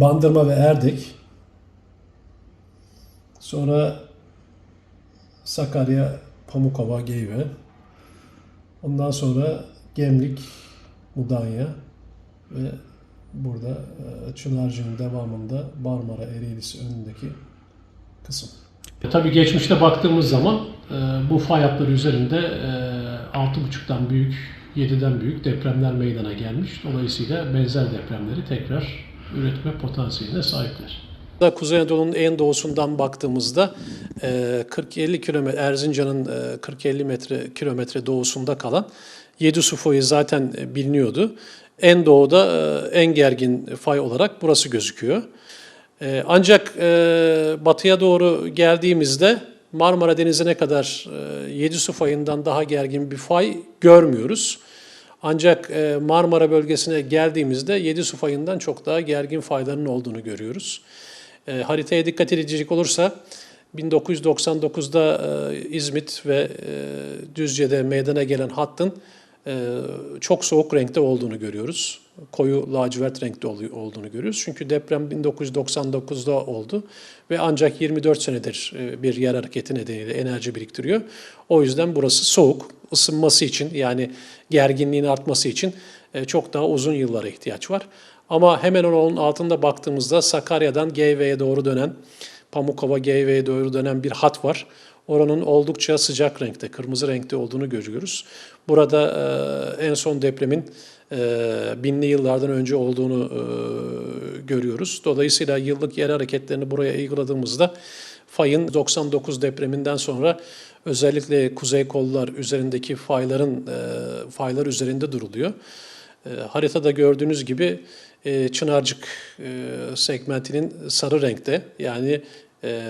Bandırma ve Erdek. Sonra Sakarya, Pamukova, Geyve. Ondan sonra Gemlik, Mudanya ve burada e, Çınarcık'ın devamında Marmara Ereğlisi önündeki kısım. E, Tabii geçmişte baktığımız zaman e, bu fay hatları üzerinde e, 6.5'tan büyük, 7'den büyük depremler meydana gelmiş. Dolayısıyla benzer depremleri tekrar üretme potansiyeline sahipler. Kuzey Anadolu'nun en doğusundan baktığımızda e, 40-50 kilometre Erzincan'ın e, 40-50 metre kilometre doğusunda kalan Yedi fayı zaten e, biliniyordu. En doğuda e, en gergin fay olarak burası gözüküyor. E, Ancak e, batıya doğru geldiğimizde Marmara Denizi'ne kadar e, Yedisu fayından daha gergin bir fay görmüyoruz. Ancak e, Marmara bölgesine geldiğimizde Yedisu fayından çok daha gergin fayların olduğunu görüyoruz. E, haritaya dikkat edecek olursa 1999'da e, İzmit ve Düzce'de meydana gelen hattın çok soğuk renkte olduğunu görüyoruz. Koyu lacivert renkte ol- olduğunu görüyoruz. Çünkü deprem 1999'da oldu ve ancak 24 senedir e, bir yer hareketi nedeniyle enerji biriktiriyor. O yüzden burası soğuk. ısınması için yani gerginliğin artması için e, çok daha uzun yıllara ihtiyaç var. Ama hemen onun altında baktığımızda Sakarya'dan Geyve'ye doğru dönen, Pamukova Geyve'ye doğru dönen bir hat var. Oranın oldukça sıcak renkte, kırmızı renkte olduğunu görüyoruz. Burada e, en son depremin e, binli yıllardan önce olduğunu e, görüyoruz. Dolayısıyla yıllık yer hareketlerini buraya uyguladığımızda fayın 99 depreminden sonra özellikle kuzey kollar üzerindeki fayların e, faylar üzerinde duruluyor. E, haritada gördüğünüz gibi e, Çınarcık e, segmentinin sarı renkte. Yani e,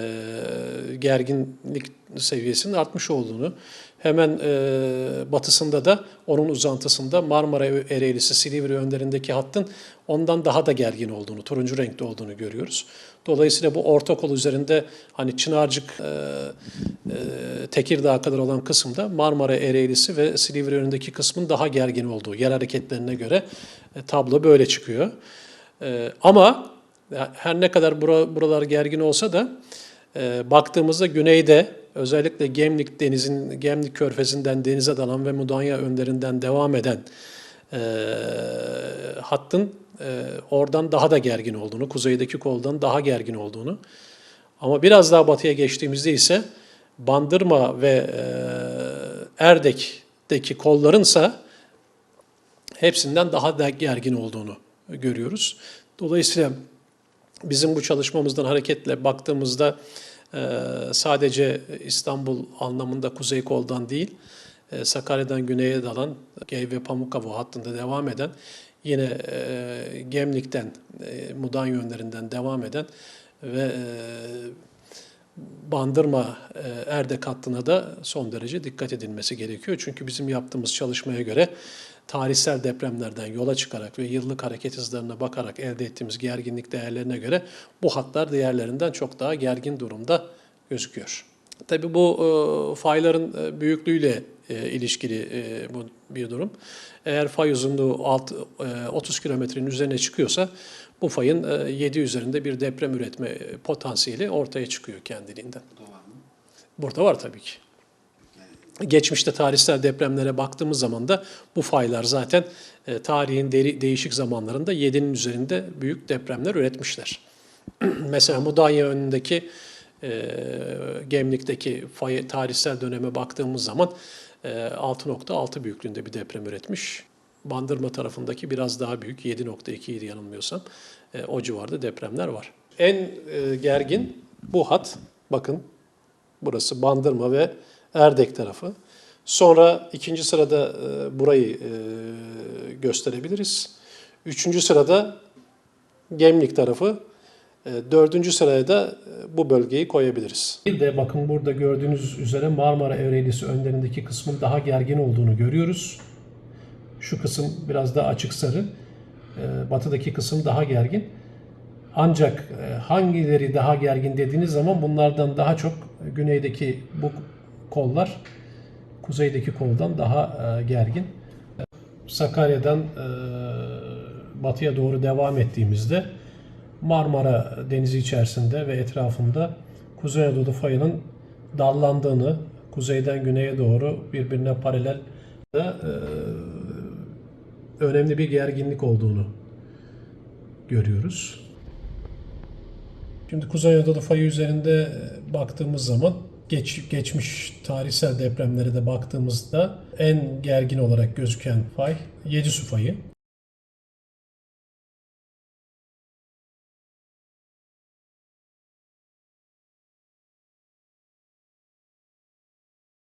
gerginlik seviyesinin artmış olduğunu, hemen e, batısında da onun uzantısında Marmara Ereğlisi Silivri önlerindeki hattın ondan daha da gergin olduğunu, turuncu renkte olduğunu görüyoruz. Dolayısıyla bu orta kol üzerinde hani Çınarcık e, e, Tekirdağ kadar olan kısımda Marmara Ereğlisi ve Silivri önündeki kısmın daha gergin olduğu yer hareketlerine göre e, tablo böyle çıkıyor. E, ama her ne kadar bura, buralar gergin olsa da e, baktığımızda güneyde özellikle Gemlik denizin Gemlik körfezinden denize dalan ve Mudanya önlerinden devam eden e, hattın e, oradan daha da gergin olduğunu, kuzeydeki koldan daha gergin olduğunu ama biraz daha batıya geçtiğimizde ise Bandırma ve e, Erdek'teki kollarınsa hepsinden daha da gergin olduğunu görüyoruz. Dolayısıyla bizim bu çalışmamızdan hareketle baktığımızda e, sadece İstanbul anlamında Kuzey Kol'dan değil, e, Sakarya'dan güneye dalan Gey ve Pamukkale hattında devam eden, yine e, Gemlik'ten, Mudan yönlerinden devam eden ve Bandırma Erdek hattına da son derece dikkat edilmesi gerekiyor. Çünkü bizim yaptığımız çalışmaya göre tarihsel depremlerden yola çıkarak ve yıllık hareket hızlarına bakarak elde ettiğimiz gerginlik değerlerine göre bu hatlar diğerlerinden çok daha gergin durumda gözüküyor. Tabii bu e, fayların e, büyüklüğüyle e, ilişkili e, bu bir durum. Eğer fay uzunluğu alt, e, 30 kilometrenin üzerine çıkıyorsa bu fayın e, 7 üzerinde bir deprem üretme potansiyeli ortaya çıkıyor kendiliğinden. Burada var tabii ki. Geçmişte tarihsel depremlere baktığımız zaman da bu faylar zaten e, tarihin deri, değişik zamanlarında 7'nin üzerinde büyük depremler üretmişler. Mesela Mudanya önündeki e, Gemlik'teki fay, tarihsel döneme baktığımız zaman e, 6.6 büyüklüğünde bir deprem üretmiş. Bandırma tarafındaki biraz daha büyük 7.2 idi yanılmıyorsam. E, o civarda depremler var. En e, gergin bu hat. Bakın burası Bandırma ve Erdek tarafı. Sonra ikinci sırada e, burayı e, gösterebiliriz. Üçüncü sırada Gemlik tarafı. E, dördüncü sıraya da e, bu bölgeyi koyabiliriz. Bir de bakın burada gördüğünüz üzere Marmara Ereğlisi önlerindeki kısmın daha gergin olduğunu görüyoruz. Şu kısım biraz daha açık sarı. E, batıdaki kısım daha gergin. Ancak hangileri daha gergin dediğiniz zaman bunlardan daha çok güneydeki bu kollar kuzeydeki koldan daha gergin. Sakarya'dan batıya doğru devam ettiğimizde Marmara Denizi içerisinde ve etrafında Kuzey Anadolu fayının dallandığını, kuzeyden güneye doğru birbirine paralel e, önemli bir gerginlik olduğunu görüyoruz. Şimdi Kuzey Anadolu fayı üzerinde e, baktığımız zaman geç, geçmiş tarihsel depremlere de baktığımızda en gergin olarak gözüken fay Yedisu fayı.